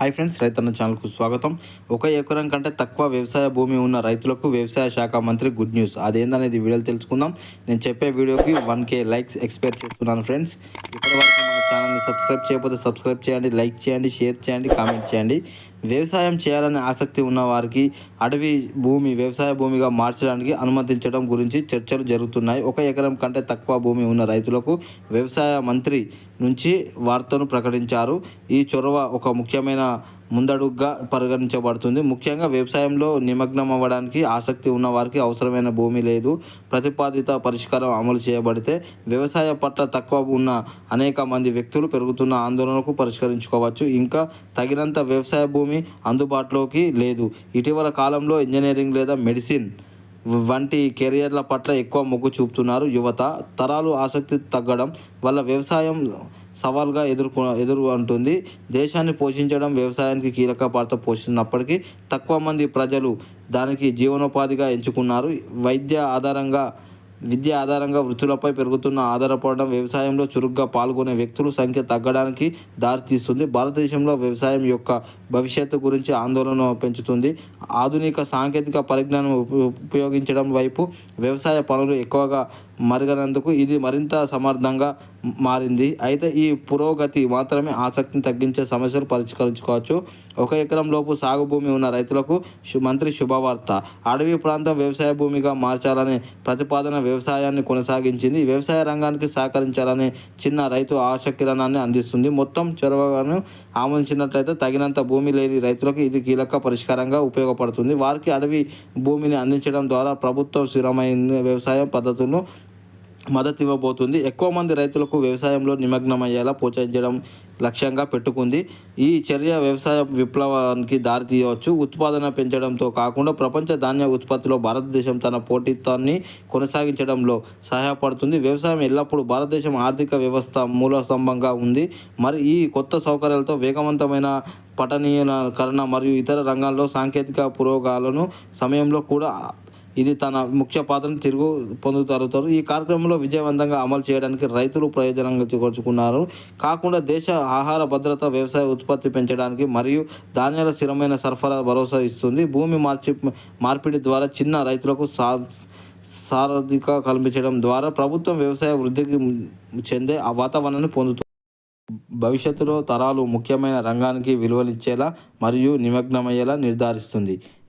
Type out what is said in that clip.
Hi friends రైతన్న ఛానల్కు స్వాగతం. ఒక ఎకరం కంటే తక్కువ వ్యవసాయ భూమి ఉన్న రైతులకు వ్యవసాయ శాఖ మంత్రి గుడ్ న్యూస్. అదేందనేది వీడియోలు తెలుసుకుందాం. నేను చెప్పే వీడియోకి వన్ కే లైక్స్ ఎక్స్పెక్ట్ చేస్తున్నాను ఫ్రెండ్స్. ఇప్పటివరకు మన ఛానల్ని సబ్స్క్రైబ్ చేయకపోతే సబ్స్క్రైబ్ చేయండి లైక్ చేయండి షేర్ చేయండి కామెంట్ చేయండి. వ్యవసాయం చేయాలనే ఆసక్తి ఉన్న వారికి అడవి భూమి వ్యవసాయ భూమిగా మార్చడానికి అనుమతించడం గురించి చర్చలు జరుగుతున్నాయి. ఒక ఎకరం కంటే తక్కువ భూమి ఉన్న రైతులకు వ్యవసాయ మంత్రి నుంచి వార్తను ప్రకటించారు. ఈ చొరవ ఒక ముఖ్యమైన ముందడుగ్గా పరిగణించబడుతుంది. ముఖ్యంగా వ్యవసాయంలో నిమగ్నం అవ్వడానికి ఆసక్తి ఉన్న వారికి అవసరమైన భూమి లేదు. ప్రతిపాదిత పరిష్కారం అమలు చేయబడితే వ్యవసాయ పట్ల తక్కువ ఉన్న అనేక మంది వ్యక్తులు పెరుగుతున్న ఆందోళనకు పరిష్కరించుకోవచ్చు. ఇంకా తగినంత వ్యవసాయ భూమి అందుబాటులోకి లేదు. ఇటీవల కాలంలో ఇంజనీరింగ్ లేదా మెడిసిన్ వంటి కెరియర్ల పట్ల ఎక్కువ మొగ్గు చూపుతున్నారు యువత. తరాలు ఆసక్తి తగ్గడం వల్ల వ్యవసాయం సవాల్గా ఎదుర్కొ ఎదురు అంటుంది. దేశాన్ని పోషించడం వ్యవసాయానికి కీలక పాత్ర పోషిస్తున్నప్పటికీ తక్కువ మంది ప్రజలు దానికి జీవనోపాధిగా ఎంచుకున్నారు. వైద్య ఆధారంగా విద్య ఆధారంగా వృత్తులపై పెరుగుతున్న ఆధారపడడం వ్యవసాయంలో చురుగ్గా పాల్గొనే వ్యక్తుల సంఖ్య తగ్గడానికి దారితీస్తుంది. భారతదేశంలో వ్యవసాయం యొక్క భవిష్యత్తు గురించి ఆందోళన పెంచుతుంది. ఆధునిక సాంకేతిక పరిజ్ఞానం ఉపయోగించడం వైపు వ్యవసాయ పనులు ఎక్కువగా మరగనందుకు ఇది మరింత సమర్థంగా మారింది. అయితే ఈ పురోగతి మాత్రమే ఆసక్తిని తగ్గించే సమస్యలు పరిష్కరించుకోవచ్చు. ఒక ఎకరం లోపు సాగు భూమి ఉన్న రైతులకు మంత్రి శుభవార్త. అడవి ప్రాంతం వ్యవసాయ భూమిగా మార్చాలనే ప్రతిపాదన వ్యవసాయాన్ని కొనసాగించింది. వ్యవసాయ రంగానికి సహకరించాలనే చిన్న రైతు ఆశ కిరణాన్ని అందిస్తుంది. మొత్తం చొరవను ఆమోదించినట్లయితే తగినంత భూమి లేని రైతులకు ఇది కీలక పరిష్కారంగా ఉపయోగపడుతుంది. వారికి అడవి భూమిని అందించడం ద్వారా ప్రభుత్వం స్థిరమైన వ్యవసాయ పద్ధతులను మద్దతు ఇవ్వబోతుంది ఎక్కువ మంది రైతులకు వ్యవసాయంలో నిమగ్నమయ్యేలా ప్రోత్సహించడం లక్ష్యంగా పెట్టుకుంది. ఈ చర్య వ్యవసాయ విప్లవానికి దారితీయవచ్చు ఉత్పాదన పెంచడంతో కాకుండా ప్రపంచ ధాన్య ఉత్పత్తిలో భారతదేశం తన పోటీత్వాన్ని కొనసాగించడంలో సహాయపడుతుంది. వ్యవసాయం ఎల్లప్పుడూ భారతదేశం ఆర్థిక వ్యవస్థ మూలస్తంభంగా ఉంది. మరి ఈ కొత్త సౌకర్యాలతో వేగవంతమైన పఠనీయకరణ మరియు ఇతర రంగాల్లో సాంకేతిక పురోగాలను సమయంలో కూడా ఇది తన ముఖ్య పాత్రను తిరుగు పొందుతారు ఈ కార్యక్రమంలో విజయవంతంగా అమలు చేయడానికి రైతులు ప్రయోజనంగా చేకూర్చుకున్నారు కాకుండా దేశ ఆహార భద్రత వ్యవసాయ ఉత్పత్తి పెంచడానికి మరియు ధాన్యాల స్థిరమైన సరఫరా భరోసా ఇస్తుంది. భూమి మార్చి మార్పిడి ద్వారా చిన్న రైతులకు సా సారథిక కల్పించడం ద్వారా ప్రభుత్వం వ్యవసాయ వృద్ధికి చెందే ఆ వాతావరణాన్ని పొందుతుంది భవిష్యత్తులో తరాలు ముఖ్యమైన రంగానికి విలువలిచ్చేలా మరియు నిమగ్నమయ్యేలా నిర్ధారిస్తుంది.